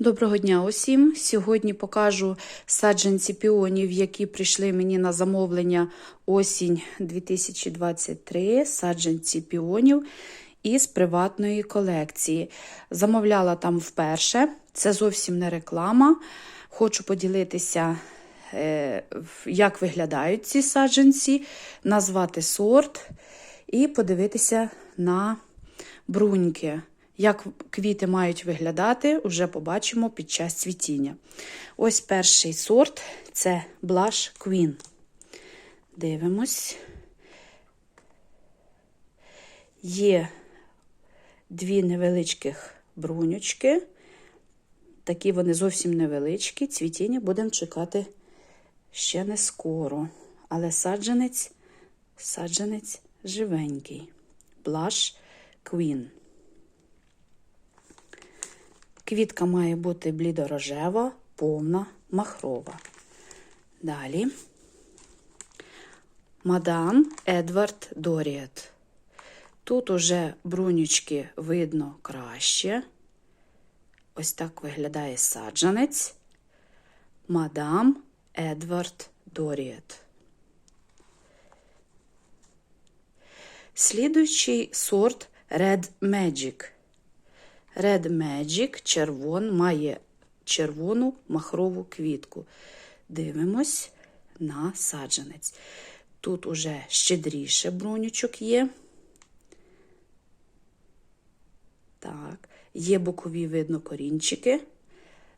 Доброго дня усім! Сьогодні покажу саджанці піонів, які прийшли мені на замовлення осінь 2023. Саджанці піонів із приватної колекції. Замовляла там вперше. Це зовсім не реклама. Хочу поділитися, е, як виглядають ці саджанці, назвати сорт і подивитися на бруньки. Як квіти мають виглядати, вже побачимо під час цвітіння. Ось перший сорт це Blush Queen. Дивимось. Є дві невеличких брунючки. Такі вони зовсім невеличкі. Цвітіння будемо чекати ще не скоро. Але саджанець, саджанець живенький. Blush Queen. Квітка має бути блідорожева, повна, махрова. Далі мадам Едвард Доріет. Тут уже брунючки видно краще. Ось так виглядає саджанець. Мадам Едвард Доріет. Слідуючий сорт Red Magic. Red Magic червон має червону махрову квітку. Дивимось на саджанець. Тут уже щедріше брунючок є. Так, є бокові видно корінчики.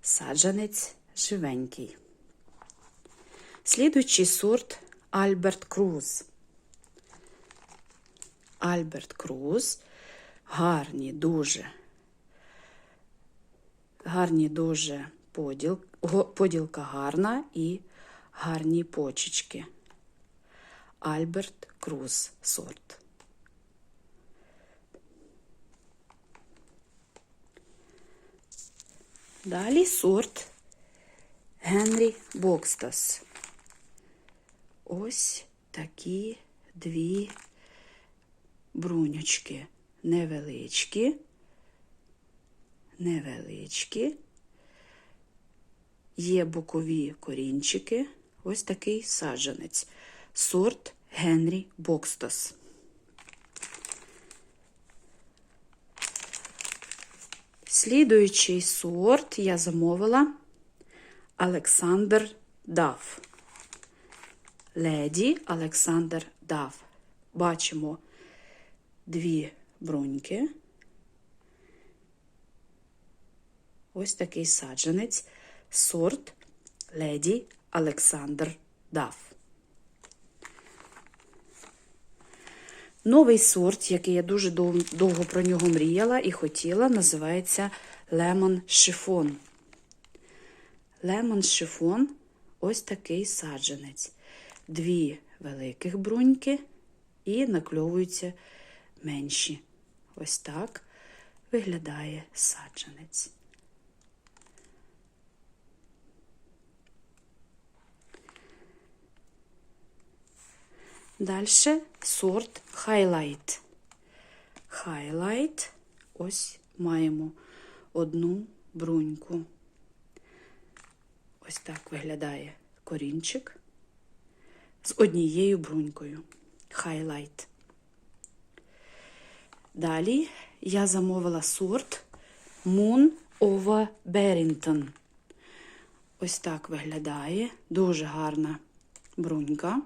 Саджанець живенький. Слідуючий сорт Альберт Круз. Альберт Круз. Гарні, дуже гарні дуже поділ, поділка гарна і гарні почечки. Альберт Круз сорт. Далі сорт Генрі Бокстас. Ось такі дві брунючки невеличкі невеличкі, є бокові корінчики, ось такий саджанець, сорт Генрі Бокстос. Слідуючий сорт я замовила Олександр Дав. Леді Олександр Дав. Бачимо дві бруньки. Ось такий саджанець, сорт леді Олександр Дав. Новий сорт, який я дуже довго про нього мріяла і хотіла, називається Lemon Chiffon. Lemon Chiffon ось такий саджанець. Дві великих бруньки і накльовуються менші. Ось так виглядає саджанець. Далі сорт Highlight. Highlight. Ось маємо одну бруньку. Ось так виглядає корінчик з однією брунькою. Highlight. Далі я замовила сорт Moon over Barrington. Ось так виглядає. Дуже гарна брунька.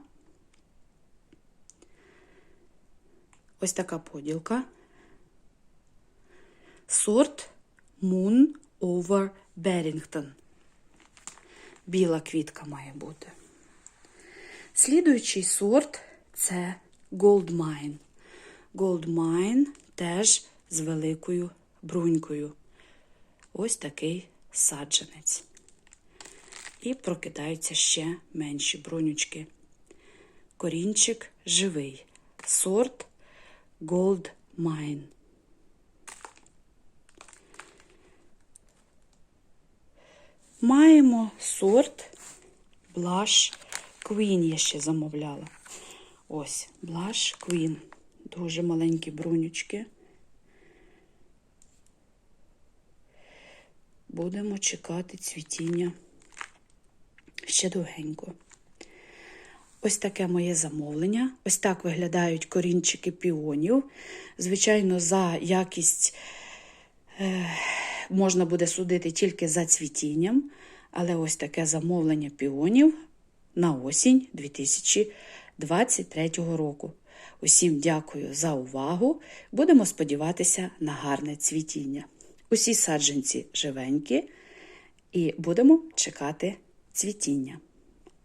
Ось така поділка. Сорт Moon over Barrington. Біла квітка має бути. Слідуючий сорт це Gold Mine. Gold Mine теж з великою брунькою. Ось такий саджанець. І прокидаються ще менші брунючки. Корінчик живий. Сорт Gold Mine. Маємо сорт Blush Queen я ще замовляла. Ось, Blush Queen. Дуже маленькі брунючки. будемо чекати цвітіння ще довгенько. Ось таке моє замовлення. Ось так виглядають корінчики піонів. Звичайно, за якість е, можна буде судити тільки за цвітінням, але ось таке замовлення піонів на осінь 2023 року. Усім дякую за увагу. Будемо сподіватися на гарне цвітіння. Усі саджанці живенькі і будемо чекати цвітіння.